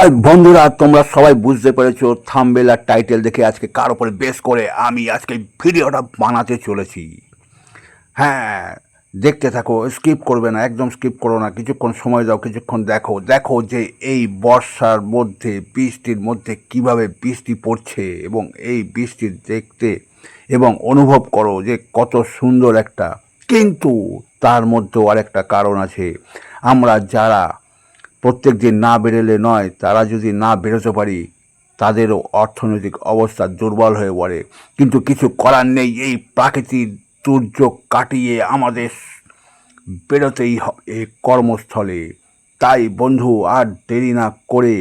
আর বন্ধুরা, তোমরা সবাই বুঝতে পেরেছ থাম্বেল আর টাইটেল দেখে আজকে কার উপরে বেস করে আমি আজকে ভিডিওটা বানাতে চলেছি। হ্যাঁ দেখতে থাকো স্কিপ করবে না, একদম স্কিপ করো না, কিছুক্ষণ সময় দাও, কিছুক্ষণ দেখো। দেখো যে এই বর্ষার মধ্যে, বৃষ্টির মধ্যে কীভাবে বৃষ্টি পড়ছে এবং এই বৃষ্টি দেখতে এবং অনুভব করো যে কত সুন্দর একটা, কিন্তু তার মধ্যেও আরেকটা কারণ আছে। আমরা যারা প্রত্যেক দিন না বেরোলে নয়, তারা যদি না বেরোতে পারি তাদেরও অর্থনৈতিক অবস্থা দুর্বল হয়ে পড়ে। কিন্তু কিছু করার নেই, এই প্রাকৃতিক দুর্যোগ কাটিয়ে আমাদের বেরোতেই হবে কর্মস্থলে। তাই বন্ধু, আর দেরি না করে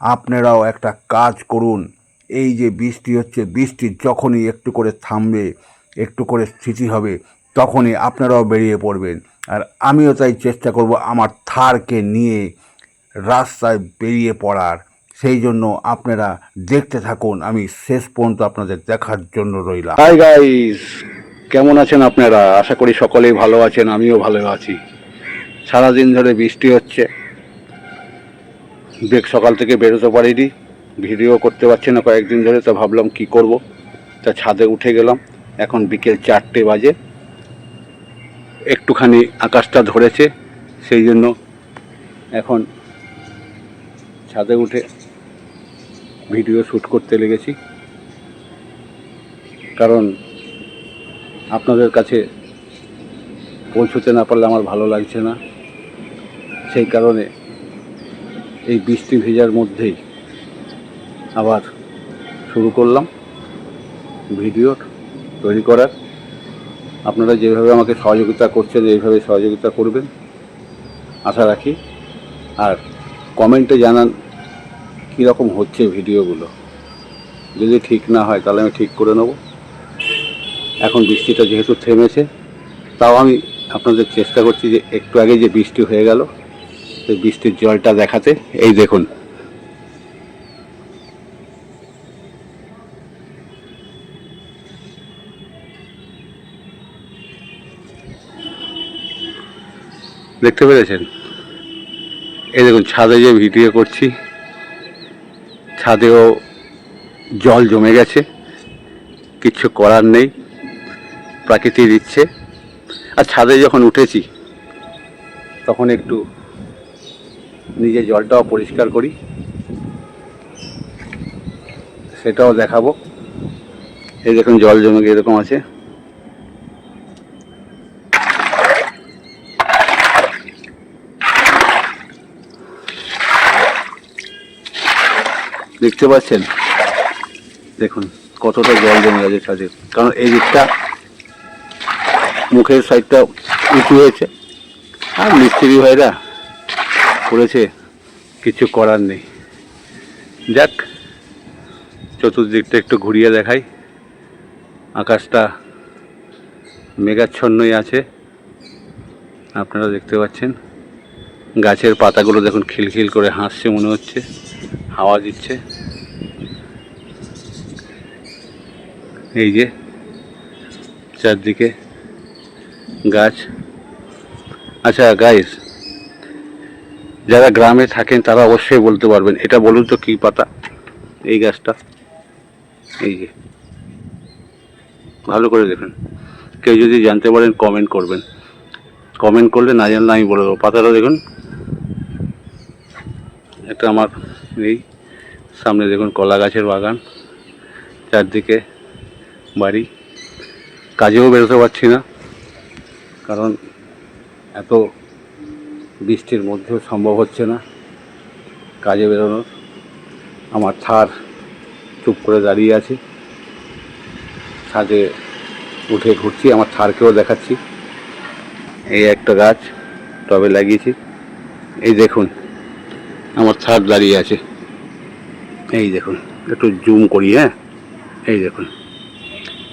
আপনারাও একটা কাজ করুন। এই যে বৃষ্টি হচ্ছে, বৃষ্টি যখনই একটু করে থামবে, একটু করে স্থিতি হবে, তখনই আপনারাও বেরিয়ে পড়বেন। আর আমিও তাই চেষ্টা করব আমার থারকে নিয়ে রাস্তায় বেরিয়ে পড়ার। সেই জন্য আপনারা দেখতে থাকুন, আমি শেষ পর্যন্ত আপনাদের দেখার জন্য রইলাম। হাই গাইস কেমন আছেন আপনারা? আশা করি সকলেই ভালো আছেন, আমিও ভালো আছি। সারাদিন ধরে বৃষ্টি হচ্ছে। বেগ সকাল থেকে বেরোতে পারিনি, ভিডিও করতে পারছি না কয়েকদিন ধরে, তো ভাবলাম কি করব। তা ছাদে উঠে গেলাম, এখন বিকেল চারটে বাজে। একটুখানি আকাশটা ধরেছে, সেই জন্য এখন ছাদে উঠে ভিডিও শ্যুট করতে লেগেছি। কারণ আপনাদের কাছে পৌঁছতে না পারলে আমার ভালো লাগছে না। সেই কারণে এই বৃষ্টি ভেজার মধ্যেই আবার শুরু করলাম ভিডিও তৈরি করার। আপনারা যেভাবে আমাকে সহযোগিতা করছেন, এইভাবে সহযোগিতা করবেন, আশা রাখি। আর কমেন্টে জানান কীরকম হচ্ছে ভিডিওগুলো। যদি ঠিক না হয়, তাহলে আমি ঠিক করে নেব। এখন বৃষ্টিটা যেহেতু থেমেছে, তাও আমি আপনাদের চেষ্টা করছি যে একটু আগে যে বৃষ্টি হয়ে গেল, সেই বৃষ্টির জলটা দেখাতে। এই দেখুন। দেখতে পেরেছেন? এই দেখুন, ছাদে যে ভিডিও করছি, ছাদেও জল জমে গেছে কিচ্ছু করার নেই প্রাকৃতিক ইচ্ছে আর ছাদে যখন উঠেছি, তখন একটু নিজে জলটাও পরিষ্কার করি। সেটাও দেখাবো। এই দেখুন, জল জমে এরকম আছে। দেখতে পাচ্ছেন? দেখুন, কতটা জল জমে গেছে ছাদে। কারণ এই দিকটা মুখের সাইডটা উঁচু হয়েছে। আর মিস্ত্রি ভাইরা করেছে, কিছু করার নেই। যাক, চতুর্দিকটা একটু ঘুরিয়ে দেখাই। আকাশটা মেঘাচ্ছন্নই আছে। আপনারা দেখতে পাচ্ছেন, গাছের পাতাগুলো দেখুন খিলখিল করে হাসছে মনে হচ্ছে, হাওয়া দিচ্ছে। এই যে, চারদিকে গাছ। আচ্ছা গাইস যারা গ্রামে থাকেন, তারা অবশ্যই বলতে পারবেন, এটা বলুন তো কী পাতা, এই গাছটা। এই যে, ভালো করে দেখুন। কেউ যদি জানতে পারেন কমেন্ট করবেন। কমেন্ট করলে না জানলে আমি বলে দেবো। পাতাটা দেখুন। একটা আমার এই, সামনে দেখুন, কলা গাছের বাগান, চারদিকে বাড়ি। কাজেও বেরোতে পারছি না, কারণ এত বৃষ্টির মধ্যেও সম্ভব হচ্ছে না কাজে বেরোনোর। আমার থার চুপ করে দাঁড়িয়ে আছে। ছাদে উঠে ঘুরছি, আমার থারকেও দেখাচ্ছি। এই একটা গাছ টবে লাগিয়েছি। এই দেখুন, আমার থার দাঁড়িয়ে আছে। এই দেখুন, একটু জুম করি হ্যাঁ? এই দেখুন।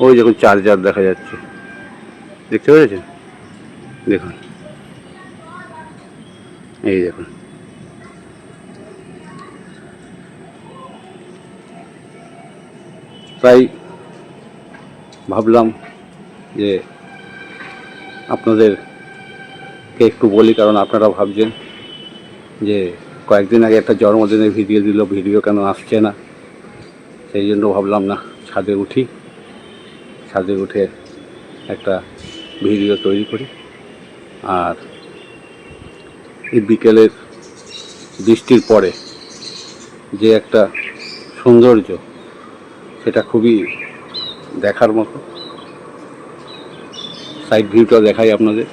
ওই দেখুন চার্জার দেখা যাচ্ছে। দেখতে পেরেছেন? দেখুন। এই দেখুন। তাই ভাবলাম যে আপনাদেরকে একটু বলি, কারণ আপনারা ভাবছেন যে কয়েকদিন আগে একটা জন্মদিনের ভিডিও দিল ভিডিও কেন আসছে না? সেই জন্য ভাবলাম, না, ছাদে উঠি। ছাদে উঠে একটা ভিডিও তৈরি করি। আর এই বিকেলের বৃষ্টির পরে যে একটা সৌন্দর্য, সেটা খুবই দেখার মতো। সাইড ভিউটা দেখাই আপনাদের।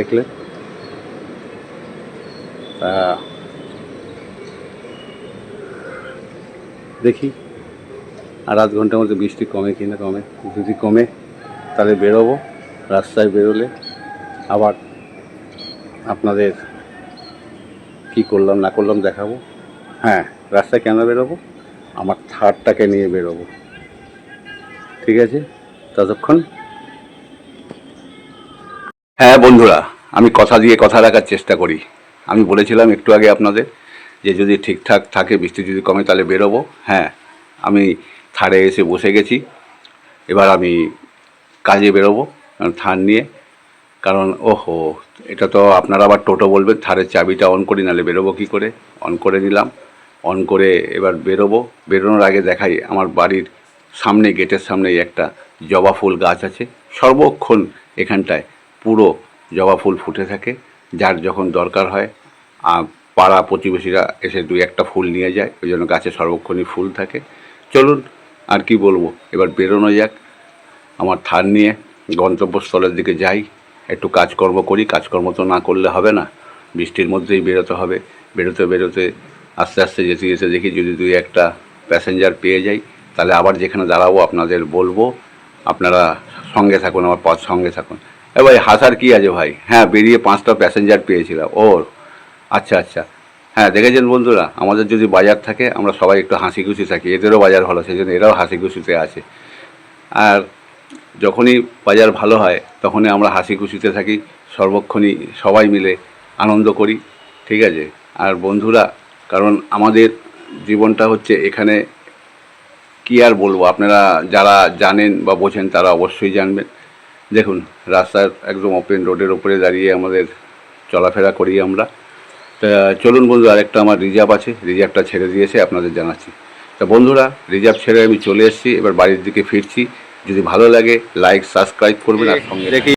দেখলে। দেখি। আর আধ ঘণ্টার মধ্যে বৃষ্টি কমে কি না কমে, যদি কমে তাহলে বেরোবো, রাস্তায় বেরোলে আবার আপনাদের কি করলাম, না করলাম দেখাবো। হ্যাঁ রাস্তায় কেন বেরোবো? আমার থারটাকে নিয়ে বেরোবো। ঠিক আছে? ততক্ষণ হ্যাঁ বন্ধুরা, আমি কথা দিয়ে কথা রাখার চেষ্টা করি। আমি বলেছিলাম একটু আগে আপনাদের যে যদি ঠিকঠাক থাকে, বৃষ্টি যদি কমে, তাহলে বেরোবো। হ্যাঁ আমি থারে এসে বসে গেছি। এবার আমি কাজে বেরোবো থার নিয়ে। কারণ, ওহো, এটা তো আপনারা আবার টোটো বলবেন, থারের চাবিটা অন করি, নাহলে বেরোবো কী করে? অন করে নিলাম। অন করে এবার বেরোবো। বেরোনোর আগে দেখাই, আমার বাড়ির সামনে, গেটের সামনেই একটা জবা ফুল গাছ আছে। সর্বক্ষণ এখানটায় পুরো জবা ফুল ফুটে থাকে। যার যখন দরকার হয় পাড়া প্রতিবেশীরা এসে দুই একটা ফুল নিয়ে যায়, ওই জন্য গাছে সর্বক্ষণই ফুল থাকে। চলুন, আর কি বলব? এবার বেরোনো যাক। আমার থার নিয়ে গন্তব্যস্থলের দিকে যাই। একটু কাজকর্ম করি, কাজকর্ম তো না করলে হবে না। বৃষ্টির মধ্যেই বেরোতে হবে। বেরোতে বেরোতে আস্তে আস্তে যেতে যেতে দেখি যদি দুই একটা প্যাসেঞ্জার পেয়ে যাই, তাহলে আবার যেখানে দাঁড়াবো আপনাদের বলব। আপনারা সঙ্গে থাকুন, আমার পথ সঙ্গে থাকুন। এ ভাই হাসার কি আছে ভাই? হ্যাঁ বেরিয়ে পাঁচটা প্যাসেঞ্জার পেয়েছিলাম। ও আচ্ছা আচ্ছা। হ্যাঁ দেখেছেন বন্ধুরা? আমাদের যদি বাজার থাকে, আমরা সবাই একটু হাসি খুশি থাকি। এদেরও বাজার ভালো সেই জন্য এরাও হাসি খুশিতে আছে। আর যখনই বাজার ভালো হয়, তখনই আমরা হাসি খুশিতে থাকি। সর্বক্ষণই সবাই মিলে আনন্দ করি, ঠিক আছে? আর বন্ধুরা, কারণ আমাদের জীবনটা হচ্ছে এখানে কি আর বলব? আপনারা যারা জানেন বা বোঝেন, তারা অবশ্যই জানবেন। দেখুন, রাস্তার একদম ওপেন রোডের ওপরে দাঁড়িয়ে আমাদের চলাফেরা করি আমরা। তা চলুন বন্ধু, আরেকটা আমার রিজার্ভ আছে রিজার্ভটা ছেড়ে দিয়েছে, আপনাদের জানাচ্ছি। তা বন্ধুরা রিজার্ভ ছেড়ে আমি চলে এসেছি, এবার বাড়ির দিকে ফিরছি। যদি ভালো লাগে লাইক সাবস্ক্রাইব করবেন, আর সঙ্গে দেখি